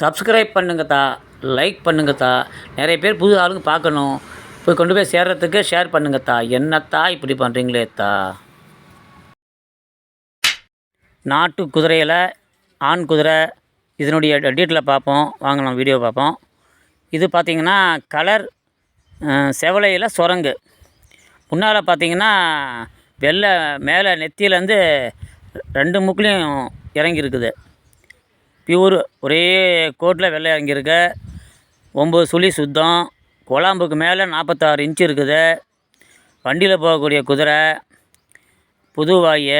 Subscribe பண்ணுங்கத்தா like பண்ணுங்கத்தா. நிறைய பேர் புது ஆளுங்க பார்க்கணும். போய் கொண்டு போய் சேர்றதுக்கு ஷேர் பண்ணுங்கத்தா. என்னத்தா இப்படி பண்ணுறீங்களேத்தா நாட்டு குதிரையில் ஆண் குதிரை இதனுடைய டீட்டெயிலை பார்ப்போம். வாங்க நம்ம வீடியோ பார்ப்போம். இது பார்த்திங்கன்னா கலர் செவலையில் சுரங்கு. முன்னால் பார்த்திங்கன்னா வெள்ளை மேலே நெத்தியிலேருந்து ரெண்டு முக்குலையும் இறங்கியிருக்குது. பியூர் ஒரே கோட்டில் வெள்ளை இறங்கியிருக்கு. ஒம்பது சுழி சுத்தம். குழாம்புக்கு மேலே நாற்பத்தாறு இன்ச்சு இருக்குது. வண்டியில் போகக்கூடிய குதிரை புதுவாய்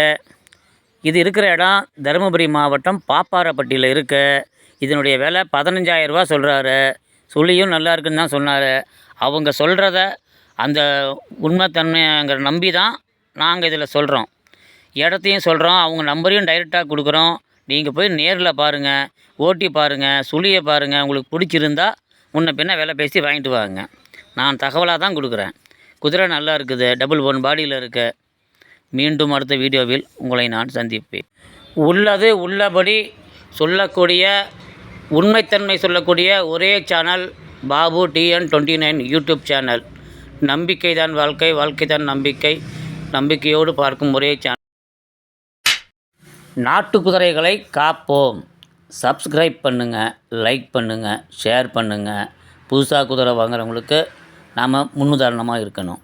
இது இருக்கிற இடம் தருமபுரி மாவட்டம் பாப்பாரப்பட்டியில் இருக்குது இதனுடைய விலை பதினஞ்சாயிரரூபா சொல்கிறாரு சுழியும் நல்லா இருக்குன்னு தான் சொன்னார். அவங்க சொல்கிறத அந்த உண்மைத்தன்மைங்கிற நம்பி தான் நாங்கள் இதில் சொல்கிறோம் இடத்தையும் சொல்கிறோம் அவங்க நம்பரையும் டைரெக்டாக கொடுக்குறோம். நீங்கள் போய் நேரில் பாருங்கள் ஓட்டி பாருங்கள் சுழியை பாருங்கள் உங்களுக்கு பிடிச்சிருந்தா முன்ன பின்ன விலை பேசி வாங்கிட்டு வாங்க. நான் தகவலாக தான் கொடுக்குறேன். குதிரை நல்லா இருக்குது டபுள் ஒன் பாடியில் இருக்க. மீண்டும் அடுத்த வீடியோவில் உங்களை நான் சந்திப்பேன். உள்ளது உள்ளபடி சொல்லக்கூடிய உண்மைத்தன்மை சொல்லக்கூடிய ஒரே channel Babu TN twenty nine YouTube channel நம்பிக்கை தான் வாழ்க்கை வாழ்க்கை தான் நம்பிக்கை. நம்பிக்கையோடு பார்க்கும் ஒரே சேனல் நாட்டு குதிரைகளை காப்போம். சப்ஸ்கிரைப் பண்ணுங்கள் லைக் பண்ணுங்கள் ஷேர் பண்ணுங்கள் புதுசாக குதிரை வாங்குறவங்களுக்கு நாம் முன்னுதாரணமாக இருக்கணும்.